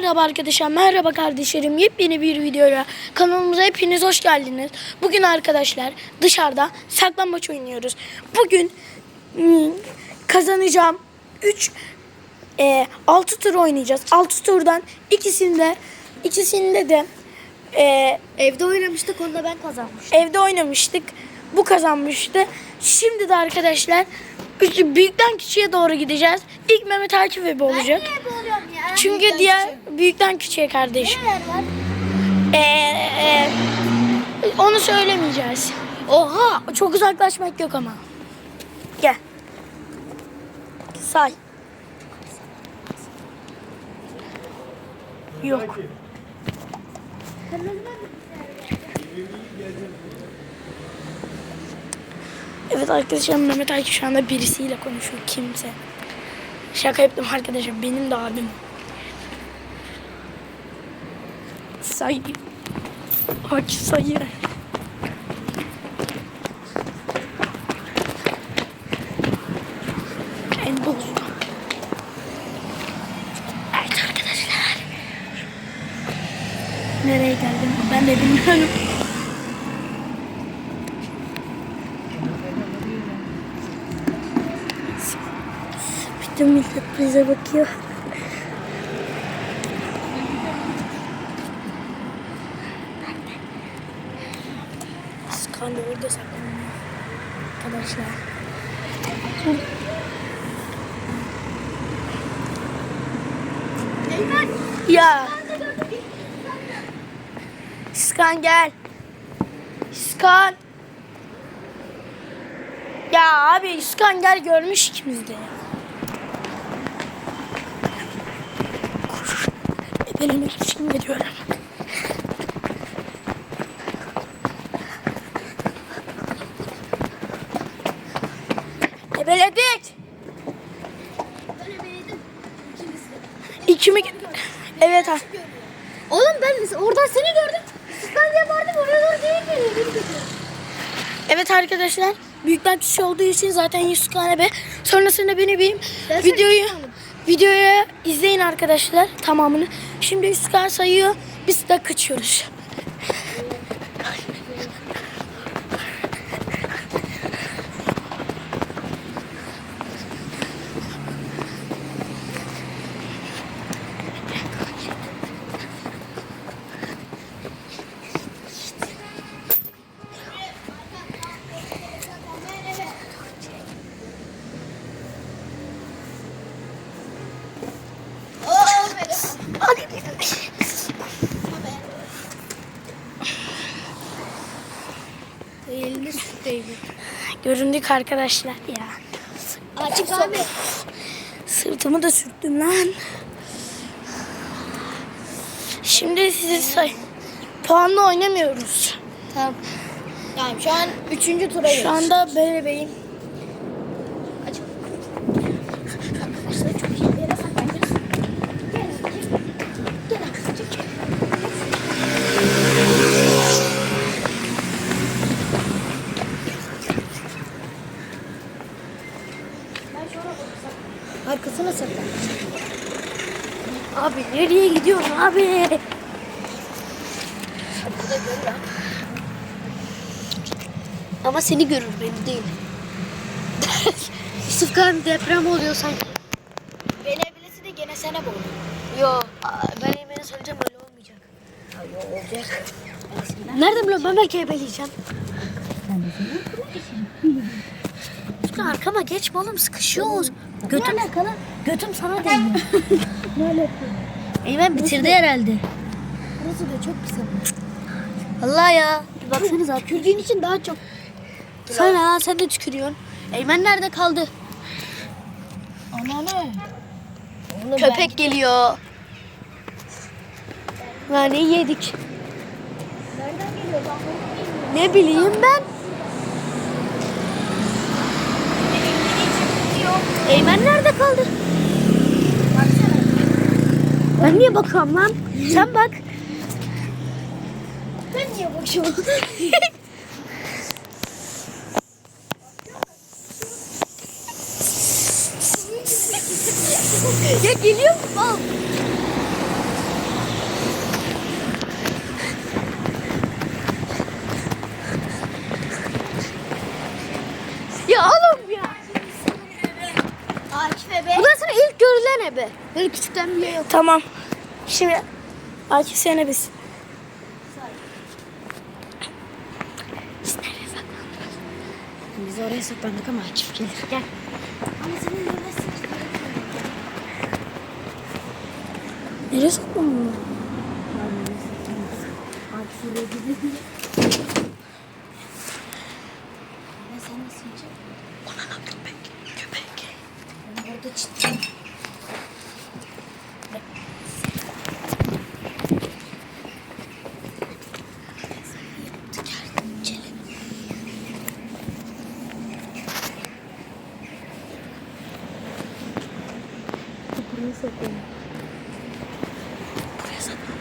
Merhaba arkadaşlar, merhaba kardeşlerim. Yepyeni bir videoya kanalımıza hepiniz hoş geldiniz. Bugün arkadaşlar dışarıda saklambaç oynuyoruz. Bugün hmm, kazanacağım 3 e, 6 tur oynayacağız. 6 turdan ikisinde ikisinde de e, Evde oynamıştık onda ben kazanmıştım. evde oynamıştık. Bu kazanmıştı. Şimdi de arkadaşlar büyükten küçüğe doğru gideceğiz. İlk Mehmet Akif Ebi olacak. Niye oluyorum ya? Çünkü diğer büyükten küçüğe kardeşim. Neler var? Ee, e, onu söylemeyeceğiz. Oha çok uzaklaşmak yok ama. Gel. Say. Yok. Evet arkadaşlar Mehmet Akif şu anda birisiyle konuşuyor kimse. Şaka yaptım arkadaşlar benim de abim. Say. Akif sayı. En bozdu. Evet arkadaşlar. Nereye geldim ben de bilmiyorum. Bütün millet bize bakıyor. Skan da orada. Arkadaşlar. Ya. Skan gel. Skan. Ya abi Skan gel görmüş ikimiz de ya. Koş. Ebelemek için. İkimi... Evet ha. Oğlum ben oradan seni gördüm. Sıkan diye bağırdım oraya doğru değil mi? Evet arkadaşlar. Büyükler kişi olduğu için zaten 100 tane be. Sonrasında beni bir Ben videoyu videoya izleyin arkadaşlar tamamını. Şimdi 100 tane sayıyor. Biz de kaçıyoruz. Göründük arkadaşlar ya. Açık abi. Sırtımı da sürttüm lan. Şimdi size say. Puanla oynamıyoruz. Tamam. Yani şu an üçüncü tura Şu anda bebeğim. Açık. Arkadaşlar çok iyi bir yere saklanacağız. Gel azıcık. Gel azıcık. Ben şuna baksam. Arkasına saklan. Abi nereye gidiyorsun abi? Ama seni görür beni değil. Yusuf kan deprem oluyor sanki. Belebilesi de gene sana bu. Yo ben Eymen'e söyleyeceğim öyle olmayacak. yo olacak. Nereden biliyorum ben belki ebeleyeceğim. Lütfen arkama geçme oğlum sıkışıyoruz. Götüm, götüm sana değiyor. Ne alaka? Eymen bitirdi herhalde. Burası da çok pis ama. Allah ya. Bir baksanıza. Kürdüğün için daha çok. Sen ha sen de tükürüyorsun. Eymen nerede kaldı? Ananı. Köpek geliyor. Naneyi yedik. Nereden geliyor lan? Ne bileyim ben. Eymen nerede kaldı? Ben niye bakıyorum lan? Sen bak. Ben niye bakıyorum? ya geliyor mu? Ebe. Böyle küçükten bile yok. Tamam. Şimdi Akif sen biz. Biz oraya saklandık ama Akif gelir. Gel. Ama senin neresi? Nereye saklandın? Akif oraya gidiyor. Ya sen nasıl yiyeceksin? Anana köpek. Köpek. Ben orada çitleyim. Buraya saklanın. Buraya saklan.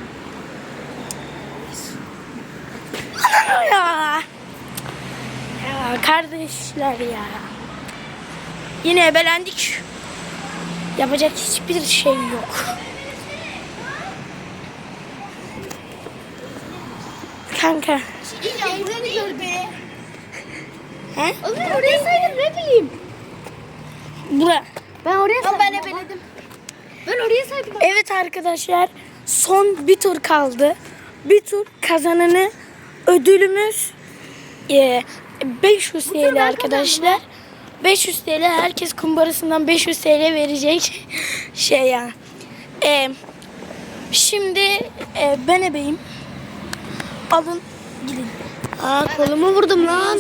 Anana ya. Ya kardeşler ya. Yine ebelendik. Yapacak hiçbir şey yok. Kanka. Ya buraya gördüm. He? Oğlum oraya saydım ne bileyim. Bura. Ben oraya saydım. ben baba. Ben oraya saydım. Evet arkadaşlar son bir tur kaldı. Bir tur kazananı ödülümüz e, 500 tur TL arkadaşlar. 500 TL herkes kumbarasından 500 TL verecek şey ya. E, şimdi e, ben ebeyim. Alın gidin. Aa kolumu vurdum lan.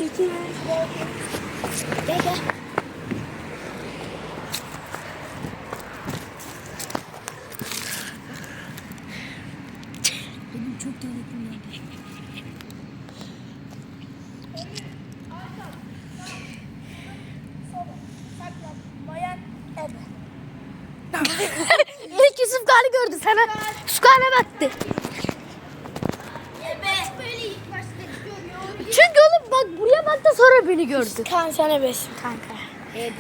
Gel gel. Çok tuvaletim geldi. İlk Yusuf Gördü sana. Sukane baktı. Çünkü oğlum bak buraya baktı sonra beni gördü. Kan sen ebesin kanka. Evet.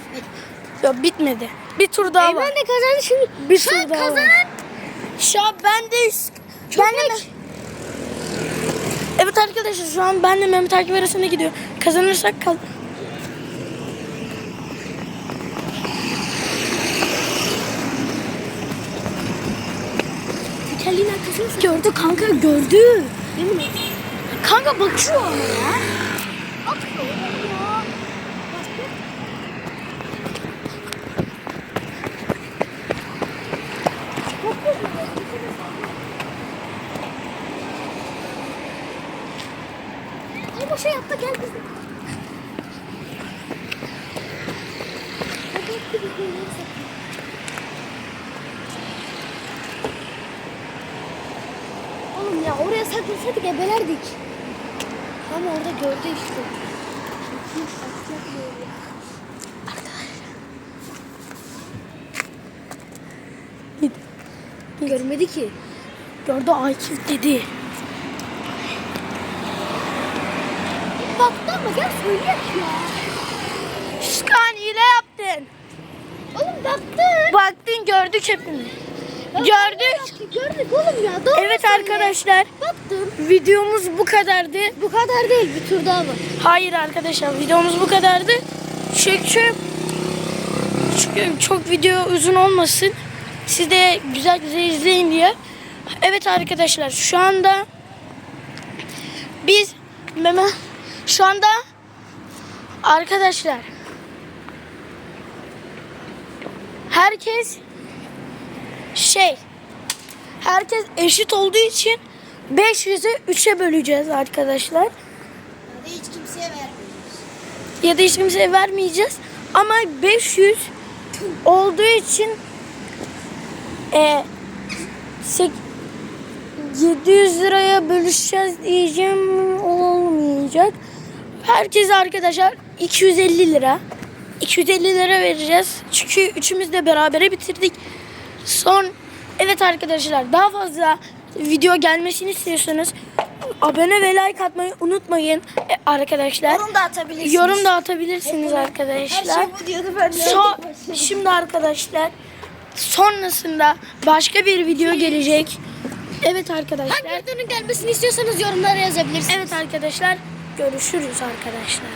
Yok bitmedi. Bir tur daha var. Eymen de kazandı şimdi. Bir Şu tur daha var. kazanan Şu an ben de ben de Me- Evet arkadaşlar şu an ben de Mehmet Akif arasında gidiyor. Kazanırsak kal. Tekerleğin arkasını Gördü kanka gördü. Kanka bakıyor ama ya. Atıyor oğlum ya. Ama şey yapma gel bizim. Hadi hadi bir koyun sakın. Oğlum ya oraya saklasaydık ebelerdik. Ama orada gördü işte. Git. Görmedi ki. Gördü Akif dedi. Baktı ama gel söyleyek ya. Şkan hile yaptın. Oğlum baktı. Baktın gördük hepimiz. Gördük. Gördük oğlum ya. Doğru Evet söyle. arkadaşlar Baktım. videomuz bu kadardı. Bu kadar değil bir tur daha var. Hayır arkadaşlar videomuz bu kadardı. Çünkü çünkü çok video uzun olmasın. Siz de güzel güzel izleyin diye. Evet arkadaşlar şu anda biz meme şu anda arkadaşlar herkes şey herkes eşit olduğu için 500'ü 3'e böleceğiz arkadaşlar. Hiç kimseye vermiyoruz. ya da hiç kimseye vermeyeceğiz. Ama 500 olduğu için e, sek- 700 liraya bölüşeceğiz diyeceğim olmayacak. Herkes arkadaşlar 250 lira. 250 lira vereceğiz. Çünkü üçümüz de berabere bitirdik. Son evet arkadaşlar daha fazla video gelmesini istiyorsanız abone ve like atmayı unutmayın E, arkadaşlar. Yorum da atabilirsiniz. Yorum da atabilirsiniz arkadaşlar. Her şey bu diyordu ben. So- şimdi arkadaşlar sonrasında başka bir video gelecek. Evet arkadaşlar. Hangi videonun gelmesini istiyorsanız yorumlara yazabilirsiniz. Evet arkadaşlar görüşürüz arkadaşlar.